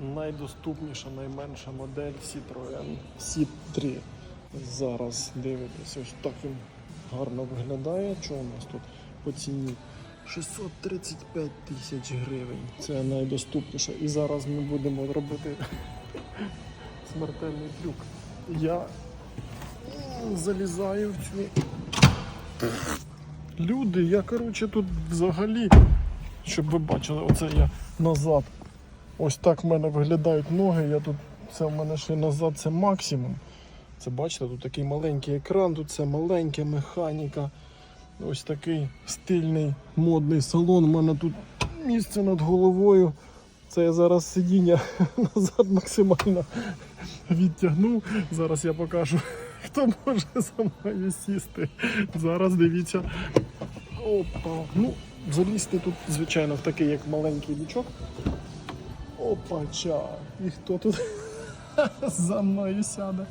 найдоступніша, найменша модель Citroën C3. Зараз дивитесь, ось так він гарно виглядає. Що у нас тут по ціні? 635 тисяч гривень. Це найдоступніше. І зараз ми будемо робити смертельний трюк. Я залізаю в цю. Люди, я коротше тут взагалі, щоб ви бачили, оце я назад. Ось так в мене виглядають ноги. Я тут, це в мене ще назад, це максимум. Це бачите, тут такий маленький екран, тут це маленька механіка. Ось такий стильний модний салон. У мене тут місце над головою. Це я зараз сидіння назад максимально відтягнув. Зараз я покажу, хто може за мною сісти. Зараз дивіться. Опа. Ну, залізти тут, звичайно, в такий як маленький бічок. Опача. І хто тут за мною сяде?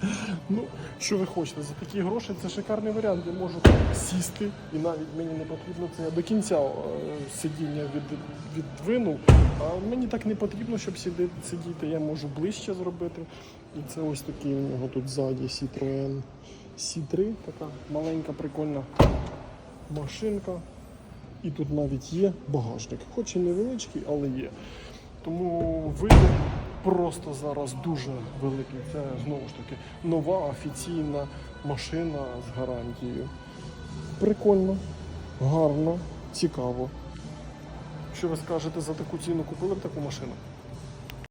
Ну, що ви хочете, за такі гроші це шикарний варіант. Я можу сісти, і навіть мені не потрібно це я до кінця е, сидіння від, відвинув. А мені так не потрібно, щоб сиди- сидіти. Я можу ближче зробити. І це ось такий у нього тут ззаді Citroën C3, така маленька, прикольна машинка. І тут навіть є багажник, хоч і невеличкий, але є. Тому вибір просто зараз дуже великий. Це знову ж таки нова офіційна машина з гарантією. Прикольно, гарно, цікаво. Що ви скажете за таку ціну? Купили б таку машину?